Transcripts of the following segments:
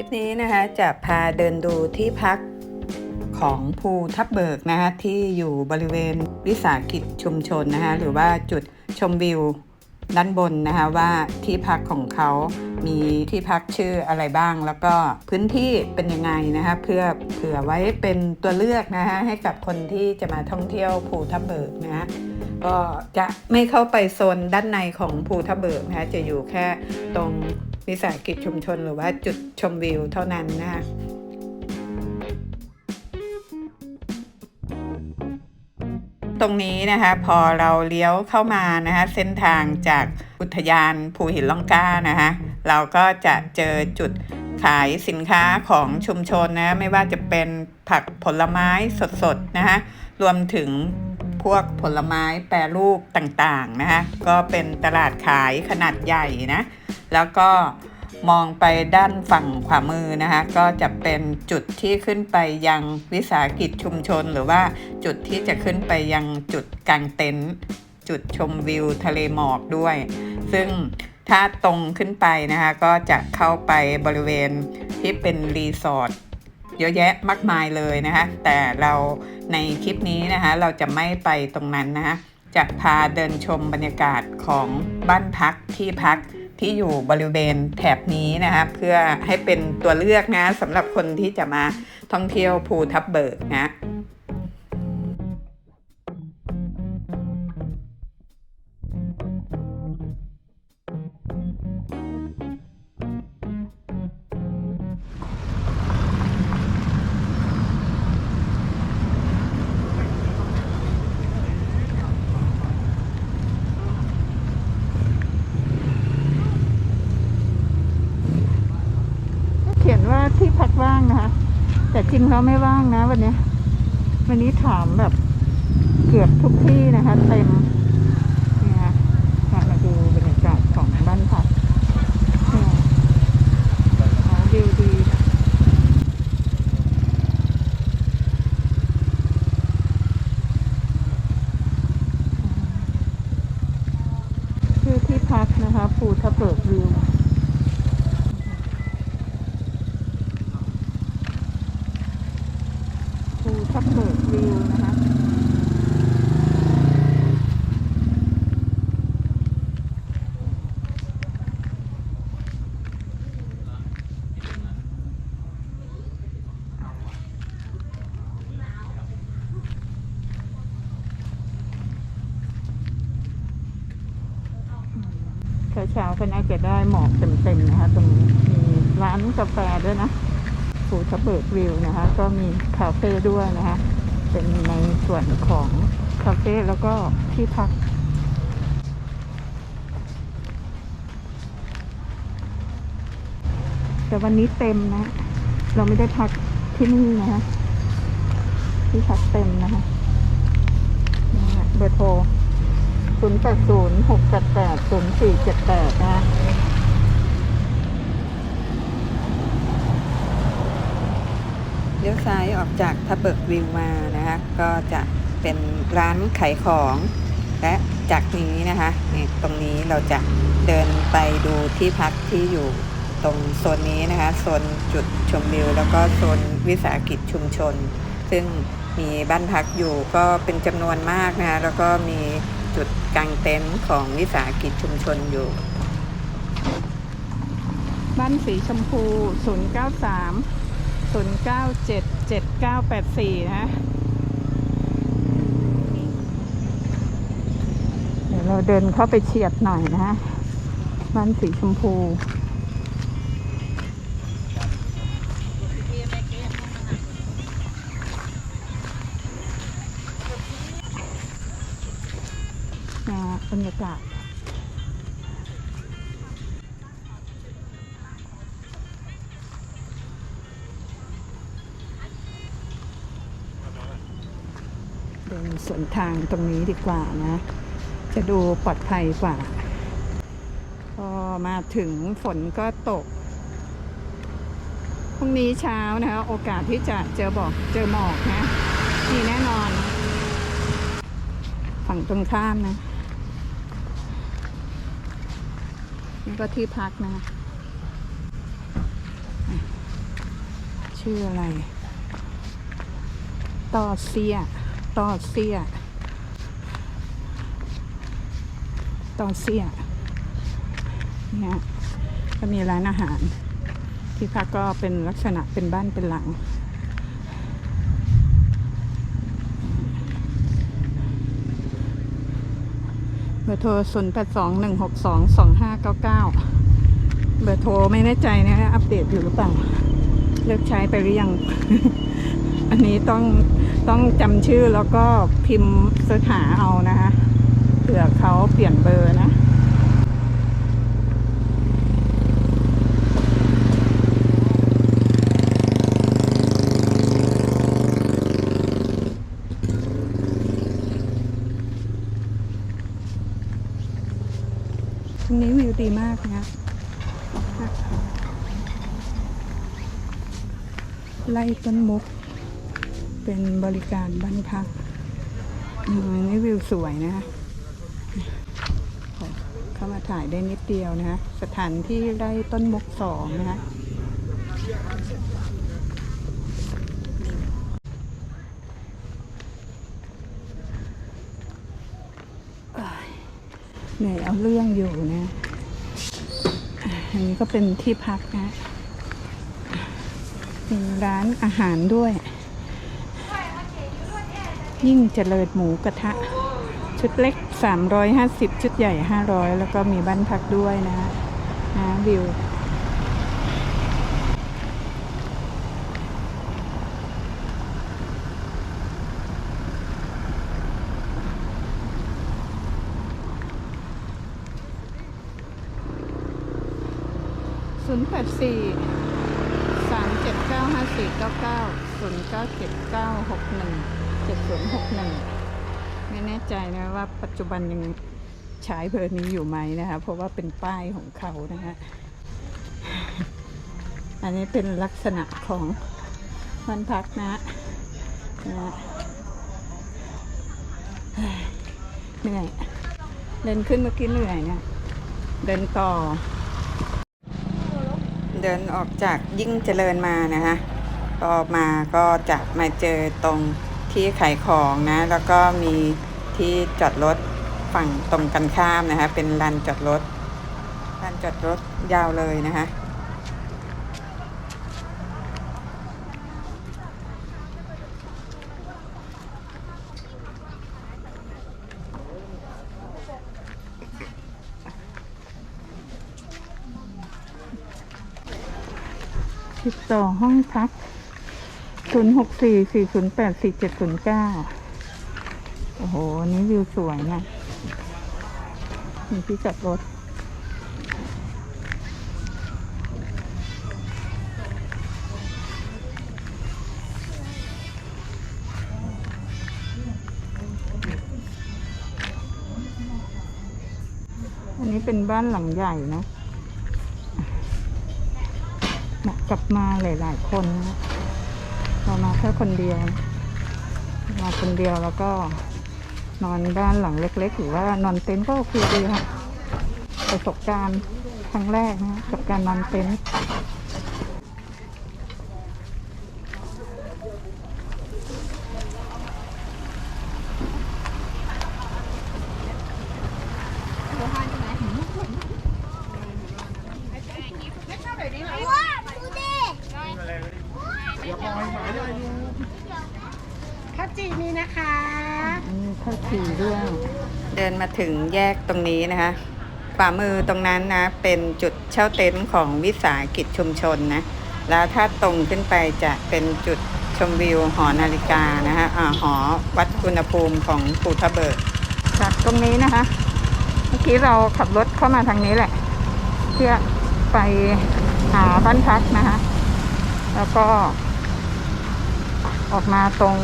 ลิปนี้นะคะจะพาเดินดูที่พักของภูทับเบิกนะคะที่อยู่บริเวณวิสาหกิจชุมชนนะคะหรือว่าจุดชมวิวด้านบนนะคะว่าที่พักของเขามีที่พักชื่ออะไรบ้าง แล้วก็พื้นที่เป็นยังไงนะคะเพื่อเผื่อไว้เป็นตัวเลือกนะคะให้กับคนที่จะมาท่องเที่ยวภูทับเบิกนะคะก็จะไม่เข้าไปโซนด้านในของภูทับเบิกนะคะจะอยู่แค่ตรง วิสาหกิจชุมชนหรือว่าจุดชมวิวเท่านั้นนะคะตรงนี้นะคะพอเราเลี้ยวเข้ามานะคะเส้นทางจากอุทยานภูหินล่องกล้านะคะเราก็จะเจอจุดขายสินค้าของชุมชนนะไม่ว่าจะเป็นผักผลไม้สดๆนะคะรวมถึง พวกผลไม้แปรรูปต่างๆนะคะก็เป็นตลาดขายขนาดใหญ่นะแล้วก็มองไปด้านฝั่งขวามือนะคะก็จะเป็นจุดที่ขึ้นไปยังวิสาหกิจชุมชน หรือว่าจุดที่จะขึ้นไปยังจุดกางเต็นท์จุดชมวิวทะเลหมอกด้วย ซึ่งถ้าตรงขึ้นไปนะคะก็จะเข้าไปบริเวณที่เป็นรีสอร์ท เยอะแยะมากมายเลยนะคะ แต่เราในคลิปนี้นะคะเราจะไม่ไปตรงนั้นนะคะจะพาเดินชมบรรยากาศของบ้านพักที่พักที่อยู่บริเวณแถบนี้นะคะเพื่อให้เป็นตัวเลือกนะสำหรับคนที่จะมาท่องเที่ยวภูทับเบิกนะ ว่างนะคะ แต่จริงแล้วไม่ว่างนะวันนี้ วันนี้ถามแบบเกือบทุกที่นะคะเต็มนี่ค่ะมามาดูบรรยากาศของบ้านพักเนี่ยอ๋อวิวดีชื่อที่พักนะคะภูทับเบิกวิว ภูทับเบิกวิวนะคะ เช้าก็น่าจะได้หมอกเต็มๆนะคะ ตรงนี้มีร้านกาแฟด้วยนะภูทับเบิกวิวนะคะ ก็มีคาเฟ่ด้วยนะคะ เป็นในส่วนของคาเฟ่แล้วก็ที่พักแต่วันนี้เต็มนะ เราไม่ได้พักที่นี่นะคะที่พักเต็มนะคะเบอร์โทร 0 8 0 6 8 8 0 4 7 8นะคะเลี้ยวซ้ายออกจากทับเบิกวิวมานะคะ ก็จะเป็นร้านขายของ และจากนี้นะคะนี่ตรงนี้เราจะเดินไปดูที่พักที่อยู่ตรงโซนนี้นะคะ โซนจุดชมวิว แล้วก็โซนวิสาหกิจชุมชน ซึ่งมีบ้านพักอยู่ก็เป็นจำนวนมากนะคะแล้วก็มี จุดกางเต็นท์ของวิสาหกิจชุมชนอยู่ บ้านสีชมพู 093 097 7984 นะ เดี๋ยวเราเดินเข้าไปเฉียดหน่อยนะ บ้านสีชมพู นะ บรรยากาศเดินสวนทางตรงนี้ดีกว่านะ จะดูปลอดภัยกว่า พอมาถึงฝนก็ตก พรุ่งนี้เช้านะคะโอกาสที่จะเจอบอกเจอหมอกนะมีแน่นอน ฝั่งตรงข้ามนะ นี่ก็ที่พักนะ ชื่ออะไร ต่อเสีย ต่อเสีย ต่อเสีย เนี่ยก็มีร้านอาหาร ที่พักก็เป็นลักษณะเป็นบ้านเป็นหลัง เบอร์โทร 0 8 2 1 6 2 2 5 9 9 เบอร์โทรไม่แน่ใจนะอัปเดตอยู่หรือเปล่า เลิกใช้ไปหรือยัง อันนี้ต้องต้องจำชื่อแล้วก็พิมพ์เสิร์ชหาเอานะคะเผื่อเขาเปลี่ยนเบอร์นะ ตรงนี้วิวดีมากนะ ไล่ต้นมุก เป็นบริการบ้านพักอืมนี่วิวสวยนะเข้ามาถ่ายได้นิดเดียวนะฮะสถานที่ไล่ต้นมุกสองนะฮะเหนื่อยเอาเรื่องอยู่นะ อันนี้ก็เป็นที่พักนะ มีร้านอาหารด้วย ยิ่งเจริญหมูกระทะ ชุดเล็ก 350 ชุดใหญ่ 500 แล้วก็มีบ้านพักด้วยนะนะวิวศูนย์แปดสี่ามเก้าห้าสี่เก้าเก้าศูนย์เก้าเจ็ดเก้าหกหนึ่งเจ็ดศูนย์หกหนึ่งไม่แน่ใจนะว่าปัจจุบันยังใช้เบอร์นี้อยู่ไหมนะคะ เพราะว่าเป็นป้ายของเขานะฮะอันนี้เป็นลักษณะของบ้านพักนะนะเฮ้ยเหนื่อยเดินขึ้นเมื่อกี้เหนื่อยนะเดินต่อ เดินออกจากยิ่งเจริญมานะคะก็มาก็จะมาเจอตรงที่ขายของนะ แล้วก็มีที่จอดรถฝั่งตรงกันข้ามนะคะ เป็นลานจอดรถลานจอดรถยาวเลยนะคะ ต่อห้องพัก 0 6 4 4 0 8 4 7 0 9 โอ้โหนนี้วิวสวยนะมีที่จอดรถ อันนี้เป็นบ้านหลังใหญ่นะ กลับมาหลาย ๆ คนนะเรามาแค่คนเดียว มาคนเดียวแล้วก็นอนบ้านหลังเล็ก ๆ หรือว่านอนเต็นท์ก็โอเคดีค่ะประสบการณ์ครั้งแรกนะกับการนอนเต็นท์อันนี้ข้าวจี่ด้วย เดิน มาถึงแยกตรงนี้นะคะขวามือตรงนั้นนะเป็นจุดเช่าเต็นท์ของวิสาหกิจชุมชนนะแล้วถ้าตรงขึ้นไปจะเป็นจุดชมวิวหอนาฬิกานะคะอ่าหอวัดอุณหภูมิของภูทะเบิกจากตรงนี้นะคะ เมื่อกี้เราขับรถเข้ามาทางนี้แหละ เพื่อไปหาบ้านพักนะคะ แล้วก็ ออกมาตรง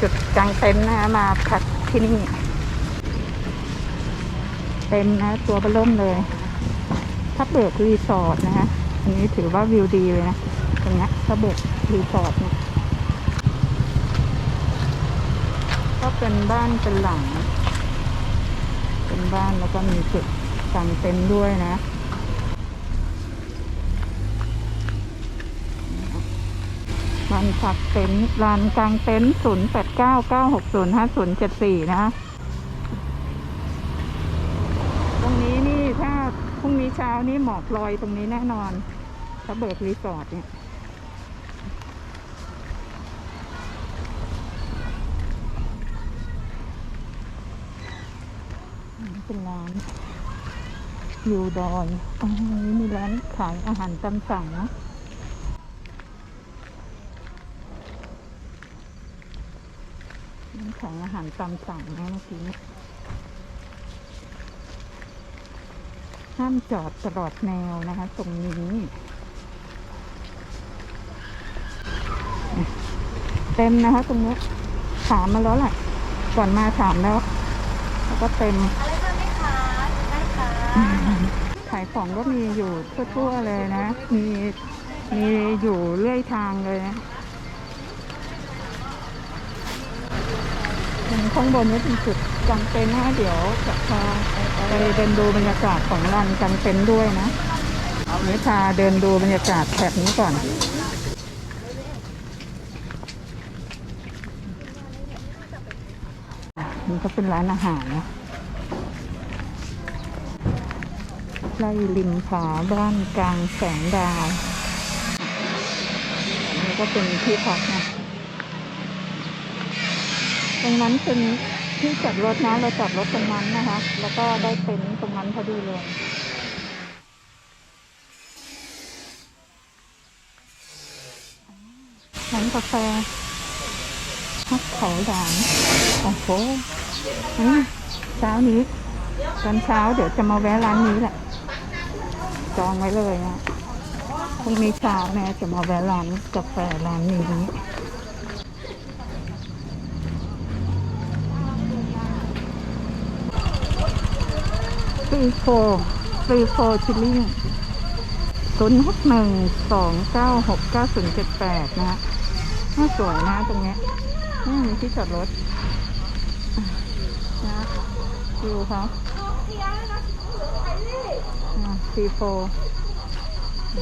จุดกลางเต็นท์นะคะมาพักที่นี่ เต็มนะ ตัวเบล่มเลยทับเบิกรีสอร์ทนะคะอันนี้ถือว่าวิวดีเลยนะตรงนี้ยทับเบิกรีสอร์ทเนี่ยก็เป็นบ้านเป็นหลัง เป็นบ้านแล้วก็มีจุดกางเต็นด้วยนะร้านพักเต็นท์ร้านกลางเต็นท์ศูนย์แปดเก้าเก้าหกศูนย์ห้าศูนย์เจ็ดสี่นะ ตรงนี้นี่ถ้าพรุ่งนี้ เช้านี่หมอกลอยตรงนี้แน่นอนถ้าเบิกรีสอร์ทเนี่ยเป็นร้านอยู่ดอยอ๋อมีร้านขายอาหารตามสั่งนะร้านขายอาหารตามสั่งนะเมื่อกี้เนี่ย ห้ามจอดตลอดแนวนะคะ ตรงนี้ เต็มนะคะ ตรงนี้ถามมาแล้วแหละก่อนมาถามแล้ว แล้วก็เต็มอะไรบ้างไหมคะได้ค่ะขายของก็มีอยู่ทั่วๆเลยนะ มีมีอยู่เรื่อยทางเลยนะตรง ข้างบนนี่เป็นจุดกางเต็นท์นะเดี๋ยวจะพาไปเดินดูบรรยากาศของลานกางเต็นท์ด้วยนะเอานี้พาเดินดูบรรยากาศแถบนี้ก่อนนี่ก็เป็นร้านอาหารนะไล่ริมผาบ้านกลางแสงดาวอันนี้ก็เป็นที่พักนะ ตรงนั้นเป็นที่จอดรถนะเราจอดรถตรงนั้นนะคะ แล้วก็ได้เต็นท์ตรงนั้นพอดีเลยร้านกาแฟฮักเขาหลางโอ้โหเช้านี้ตอนเช้าเดี๋ยวจะมาแวะร้านนี้แหละ จองไว้เลยนะพรุ่งนี้เช้าแม่จะมาแวะร้านกาแฟร้านนี้ ซีโฟซีโฟชิลลิ่งศูนย์หกหนึ่งสองเก้าหกเก้าศูนย์เจ็ดแปดนะฮะน่าสวยนะตรงเนี้ยนี่มีที่จอดรถนะดูเขาซีโฟบ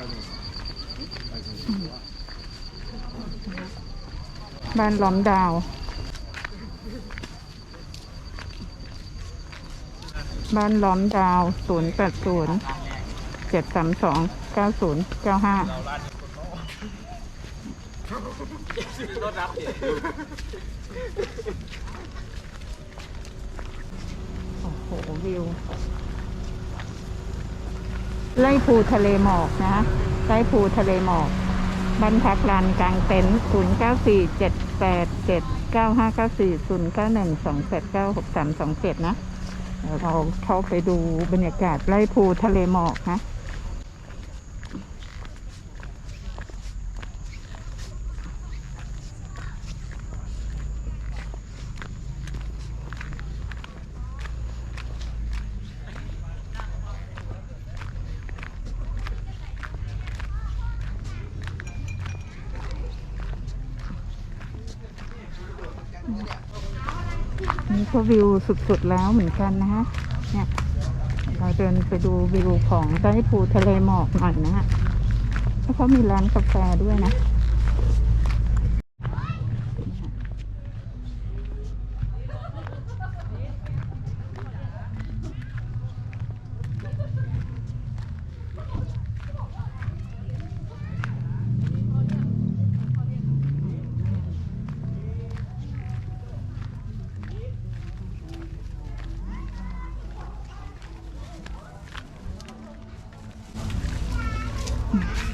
้านล้อมดาว บ้านล้อมดาว บ้านล้อมดาวศูนย์แปดศูนย์เจ็ดสามสองเก้าศูนย์เก้าห้าโอ้โห วิว ไล่ภูทะเลหมอกนะไล่ภูทะเลหมอก บ้านพักลานกลางเต็นท์ศูนย์เก้าสี่เจ็ดแปดเจ็ดเก้าห้าเก้าสี่ศูนย์เก้าหนึ่งสองแปดเก้าหกสามสองเจ็ดนะเราเข้าไปดูบรรยากาศไร่ภูทะเลหมอกนะ นี้ก็วิวสุดๆแล้วเหมือนกันนะฮะเนี่ยเราเดินไปดูวิวของใต้ภูทะเลหมอกหน่อยนะฮะแล้วเขามีร้านกาแฟด้วยนะ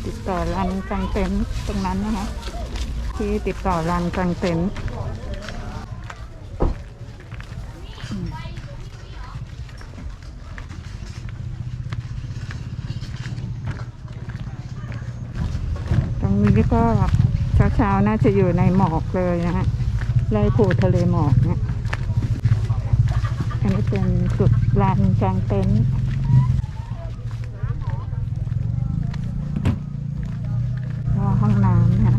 ติดต่อร้านกลางเต็นท์ตรงนั้นนะคะ ที่ติดต่อร้านกลางเต็นท์ตรงนี้ก็เช้าๆน่าจะอยู่ในหมอกเลยนะฮะไล่ผูทะเลหมอกเนี่ยอันนี้เป็นจุดลานกลางเต็นท์ ก็ห้องน้ำนะ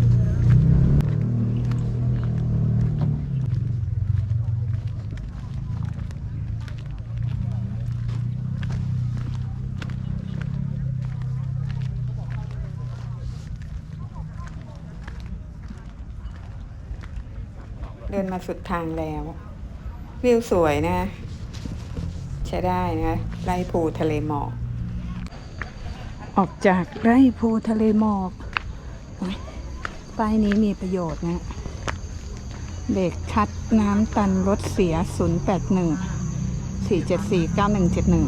ต เดิ นมาสุดทางแล้ว วิวสวยนะ ใช้ได้นะไล่ภูทะเลหมอก ออกจากไร่ภูทะเลหมอกป้ายนี้มีประโยชน์นะเบรกคัดน้ำตันรถเสีย 081 474 9171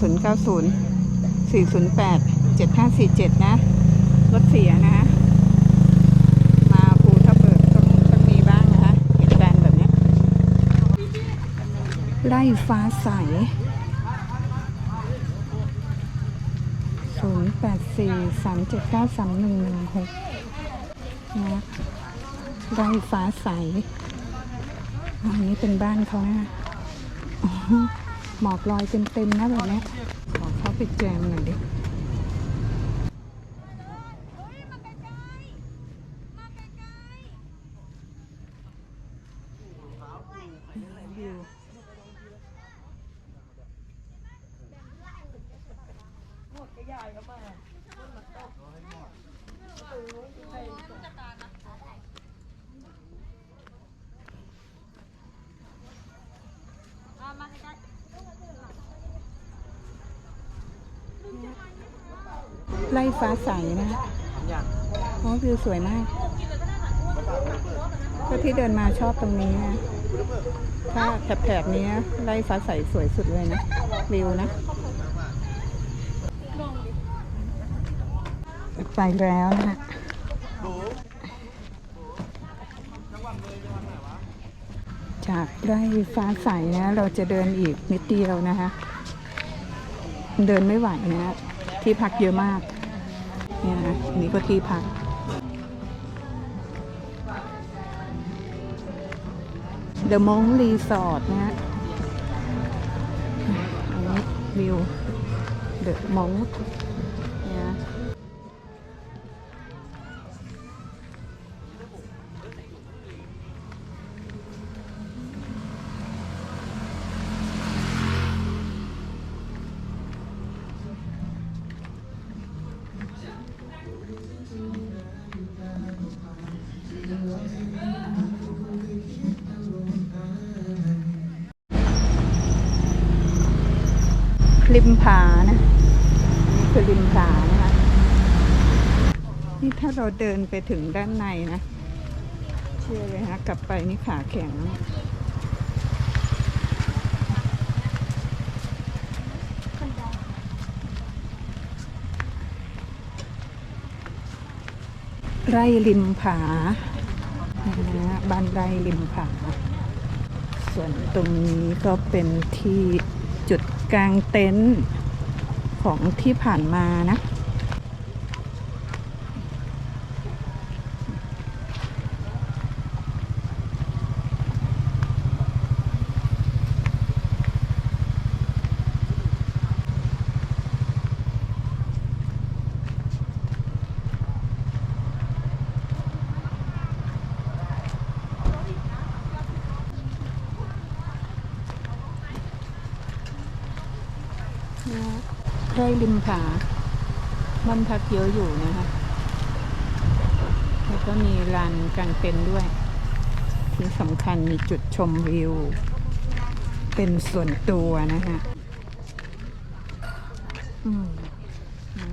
090 408 7547 นะ รถเสียนะ นึ่งหนึ่งหกนะไร่ฟ้าใส อันนี้เป็นบ้านเขานะหมอกลอยเต็มๆนะแบบนี้ขอเข้าไปแจมหน่อยดิวิว ไล่ฟ้าใสนะโอ้วิวสวยมาก ก็ที่เดินมาชอบตรงนี้นะ ถ้าแถบๆนี้ไล่ฟ้าใสสวยสุดเลยนะ วิวนะ ไปแล้วนะจากไร่ฟ้าใสนะ เราจะเดินอีกนิดเดียวนะคะ เดินไม่ไหวนะที่พักเยอะมากเนี่ยนะนี่ก็ที่พักเดอะมงรีสอร์ทนะฮะวิวเดอะมง ริมผานะนี่คือริมผานะคะนี่ถ้าเราเดินไปถึงด้านในนะ เชื่อเลยฮะกลับไปนี่ขาแข็งไร่ริมผานะฮะบ้านไร่ริมผา ส่วนตรงนี้ก็เป็นที่ กลางเต็นท์ของที่ผ่านมานะนะ ไร่ริมผาบ้านพักเยอะอยู่นะคะ แล้วก็มีลานกลางเต็นท์ด้วย ที่สำคัญมีจุดชมวิว เป็นส่วนตัวนะคะ อืมนะ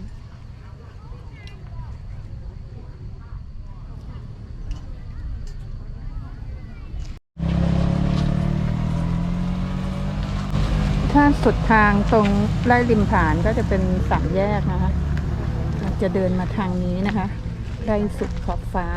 ถ้า สุดทางตรงไร่ริมผานก็จะเป็นสามแยกนะคะ จะเดินมาทางนี้นะคะไร่สุดขอบฟ้า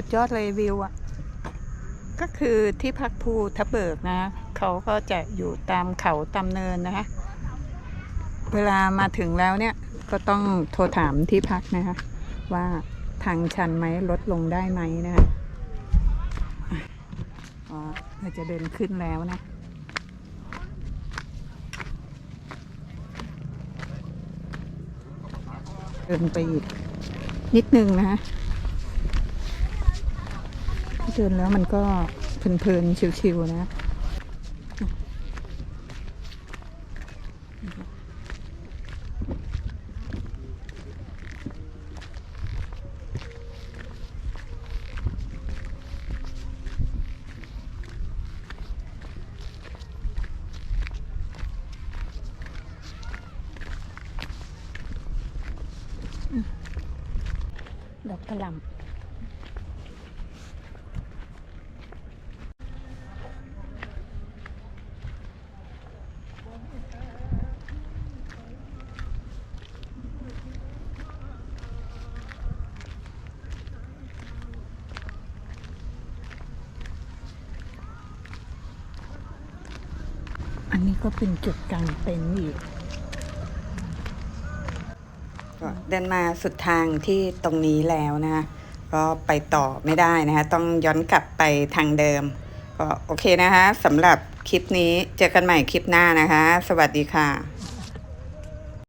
สุดยอดเลยวิวอะ ก็คือที่พักภูทับเบิกนะ เขาก็จะอยู่ตามเขาตามเนินนะคะ เวลามาถึงแล้วเนี่ยก็ต้องโทรถามที่พักนะคะ ว่าทางชันไหมลดลงได้ไหมนะคะอ๋อเราจะเดินขึ้นแล้วนะเดินไปอีกนิดนึงนะ เดินแล้วมันก็เพลินๆชิวๆนะ ก็เป็นจุดกลางเต็นท์อีกก็เดินมาสุดทางที่ตรงนี้แล้วนะคะก็ไปต่อไม่ได้นะคะ ต้องย้อนกลับไปทางเดิม ก็โอเคนะคะสำหรับคลิปนี้เจอกันใหม่คลิปหน้านะคะ สวัสดีค่ะ